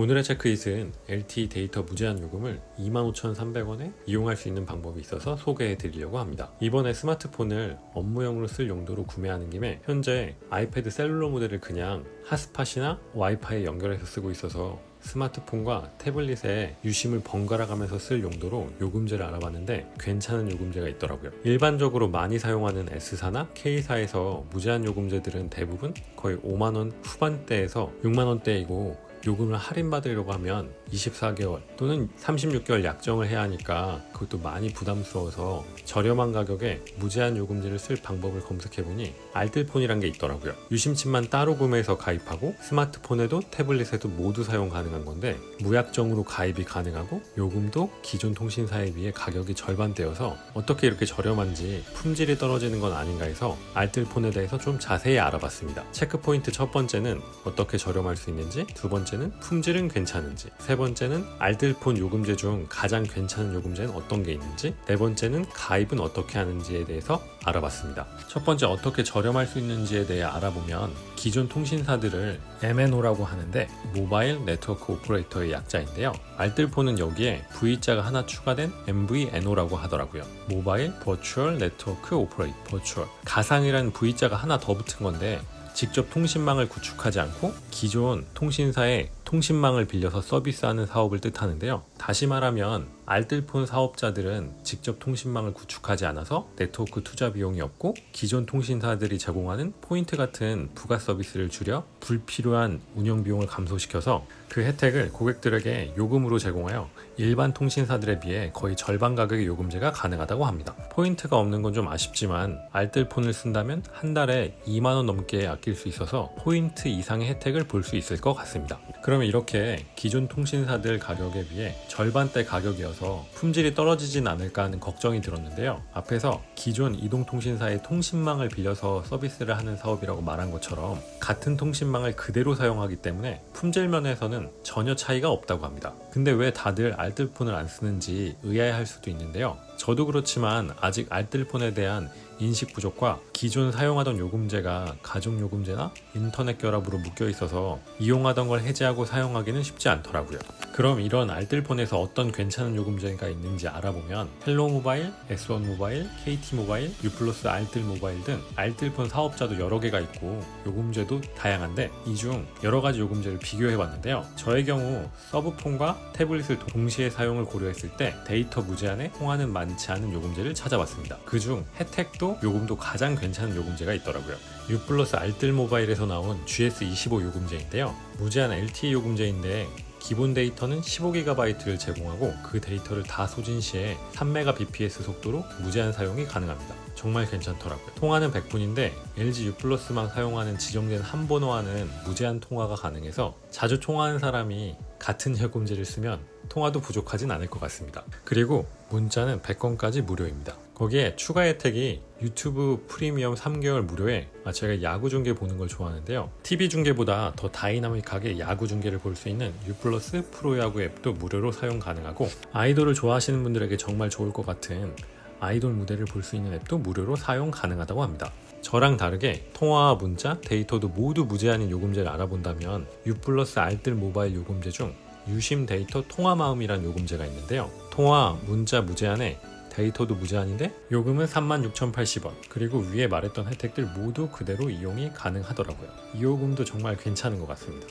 오늘의 체크잇은 LTE 데이터 무제한 요금을 25,300원에 이용할 수 있는 방법이 있어서 소개해 드리려고 합니다. 이번에 스마트폰을 업무용으로 쓸 용도로 구매하는 김에 현재 아이패드 셀룰러 모델을 그냥 핫스팟이나 와이파이에 연결해서 쓰고 있어서 스마트폰과 태블릿에 유심을 번갈아 가면서 쓸 용도로 요금제를 알아봤는데 괜찮은 요금제가 있더라고요. 일반적으로 많이 사용하는 S사나 K사에서 무제한 요금제들은 대부분 거의 5만원 후반대에서 6만원대이고 요금을 할인받으려고 하면 24개월 또는 36개월 약정을 해야 하니까 그것도 많이 부담스러워서 저렴한 가격에 무제한 요금제를 쓸 방법을 검색해보니 알뜰폰이란 게 있더라고요. 유심칩만 따로 구매해서 가입하고 스마트폰에도 태블릿에도 모두 사용 가능한 건데 무약정으로 가입이 가능하고 요금도 기존 통신사에 비해 가격이 절반대여서 어떻게 이렇게 저렴한지 품질이 떨어지는 건 아닌가 해서 알뜰폰에 대해서 좀 자세히 알아봤습니다. 체크포인트 첫 번째는 어떻게 저렴할 수 있는지 두 번째 는 품질은 괜찮은지 세 번째는 알뜰폰 요금제 중 가장 괜찮은 요금제는 어떤 게 있는지 네 번째는 가입은 어떻게 하는지에 대해서 알아봤습니다. 첫 번째 어떻게 저렴할 수 있는지에 대해 알아보면 기존 통신사들을 MNO라고 하는데 모바일 네트워크 오퍼레이터의 약자인데요. 알뜰폰은 여기에 V자가 하나 추가된 MVNO라고 하더라고요. 모바일 버추얼 네트워크 오퍼레이터 버추얼 가상이라는 V자가 하나 더 붙은 건데 직접 통신망을 구축하지 않고 기존 통신사의 통신망을 빌려서 서비스하는 사업을 뜻하는데요. 다시 말하면 알뜰폰 사업자들은 직접 통신망을 구축하지 않아서 네트워크 투자 비용이 없고 기존 통신사들이 제공하는 포인트 같은 부가 서비스를 줄여 불필요한 운영 비용을 감소시켜서 그 혜택을 고객들에게 요금으로 제공하여 일반 통신사들에 비해 거의 절반 가격의 요금제가 가능하다고 합니다. 포인트가 없는 건 좀 아쉽지만 알뜰폰을 쓴다면 한 달에 2만원 넘게 아낄 수 있어서 포인트 이상의 혜택을 볼 수 있을 것 같습니다. 그러면 이렇게 기존 통신사들 가격에 비해 절 반대 가격이어서 품질이 떨어지진 않을까 하는 걱정이 들었는데요. 앞에서 기존 이동통신사의 통신망을 빌려서 서비스를 하는 사업이라고 말한 것처럼 같은 통신망을 그대로 사용하기 때문에 품질 면에서는 전혀 차이가 없다고 합니다. 근데 왜 다들 알뜰폰을 안 쓰는지 의아해할 수도 있는데요. 저도 그렇지만 아직 알뜰폰에 대한 인식 부족과 기존 사용하던 요금제가 가족 요금제나 인터넷 결합으로 묶여 있어서 이용하던 걸 해제하고 사용하기는 쉽지 않더라고요. 그럼 이런 알뜰폰 에서 어떤 괜찮은 요금제가 있는지 알아보면 헬로 모바일, S1 모바일, KT 모바일, 유플러스 알뜰 모바일 등 알뜰폰 사업자도 여러 개가 있고 요금제도 다양한데 이 중 여러 가지 요금제를 비교해 봤는데요. 저의 경우 서브폰과 태블릿을 동시에 사용을 고려했을 때 데이터 무제한에 통화는 많지 않은 요금제를 찾아봤습니다. 그중 혜택도 요금도 가장 괜찮은 요금제가 있더라고요. 유플러스 알뜰 모바일에서 나온 GS25 요금제인데요. 무제한 LTE 요금제인데 기본 데이터는 15GB를 제공하고 그 데이터를 다 소진 시에 3Mbps 속도로 무제한 사용이 가능합니다. 정말 괜찮더라고요. 통화는 100분인데 LG U 플러스만 사용하는 지정된 한 번호와는 무제한 통화가 가능해서 자주 통화하는 사람이 같은 요금제를 쓰면 통화도 부족하진 않을 것 같습니다. 그리고 문자는 100건까지 무료입니다. 거기에 추가 혜택이 유튜브 프리미엄 3개월 무료에 아, 제가 야구 중계 보는 걸 좋아하는데요. TV 중계보다 더 다이나믹하게 야구 중계를 볼 수 있는 유플러스 프로야구 앱도 무료로 사용 가능하고 아이돌을 좋아하시는 분들에게 정말 좋을 것 같은 아이돌 무대를 볼 수 있는 앱도 무료로 사용 가능하다고 합니다. 저랑 다르게 통화와 문자, 데이터도 모두 무제한인 요금제를 알아본다면 유플러스 알뜰 모바일 요금제 중 유심 데이터 통화 마음이란 요금제가 있는데요. 통화, 문자 무제한에 데이터도 무제한인데 요금은 36,080원 그리고 위에 말했던 혜택들 모두 그대로 이용이 가능하더라고요. 이 요금도 정말 괜찮은 것 같습니다.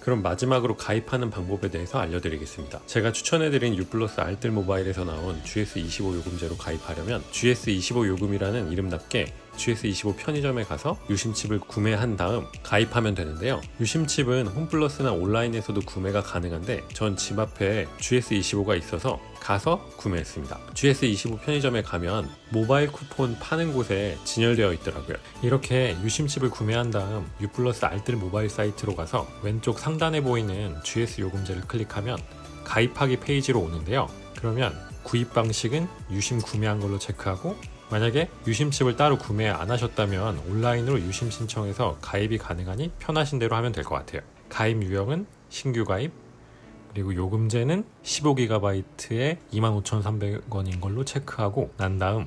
그럼 마지막으로 가입하는 방법에 대해서 알려드리겠습니다. 제가 추천해드린 유플러스 알뜰 모바일에서 나온 GS25 요금제로 가입하려면 GS25 요금이라는 이름답게 GS25 편의점에 가서 유심칩을 구매한 다음 가입하면 되는데요. 유심칩은 홈플러스나 온라인에서도 구매가 가능한데 전 집 앞에 GS25가 있어서 가서 구매했습니다. GS25 편의점에 가면 모바일 쿠폰 파는 곳에 진열되어 있더라고요. 이렇게 유심칩을 구매한 다음 유플러스 알뜰 모바일 사이트로 가서 왼쪽 상단에 보이는 GS 요금제를 클릭하면 가입하기 페이지로 오는데요. 그러면 구입 방식은 유심 구매한 걸로 체크하고 만약에 유심칩을 따로 구매 안 하셨다면 온라인으로 유심 신청해서 가입이 가능하니 편하신 대로 하면 될 것 같아요. 가입 유형은 신규 가입, 그리고 요금제는 15GB에 25,300원인 걸로 체크하고 난 다음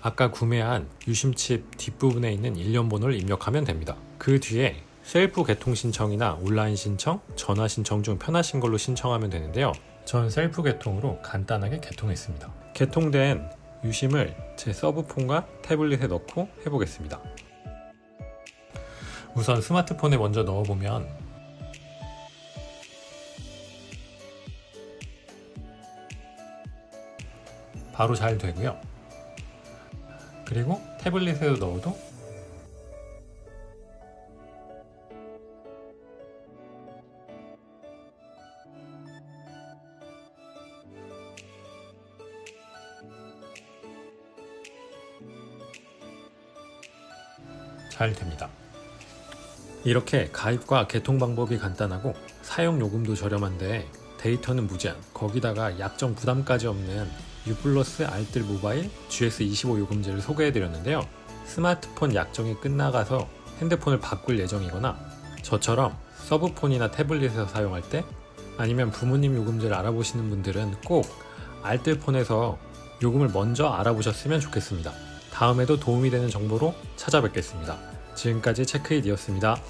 아까 구매한 유심칩 뒷부분에 있는 일련 번호를 입력하면 됩니다. 그 뒤에 셀프 개통 신청이나 온라인 신청, 전화 신청 중 편하신 걸로 신청하면 되는데요. 전 셀프 개통으로 간단하게 개통했습니다. 개통된 유심을 제 서브폰과 태블릿에 넣고 해보겠습니다. 우선 스마트폰에 먼저 넣어보면 바로 잘 되고요. 그리고 태블릿에도 넣어도 잘 됩니다. 이렇게 가입과 개통 방법이 간단하고 사용 요금도 저렴한데 데이터는 무제한 거기다가 약정 부담까지 없는 유플러스 알뜰 모바일 GS25 요금제를 소개해드렸는데요. 스마트폰 약정이 끝나가서 핸드폰을 바꿀 예정이거나 저처럼 서브폰이나 태블릿에서 사용할 때 아니면 부모님 요금제를 알아보시는 분들은 꼭 알뜰폰에서 요금을 먼저 알아보셨으면 좋겠습니다. 다음에도 도움이 되는 정보로 찾아뵙겠습니다. 지금까지 체크잇이었습니다.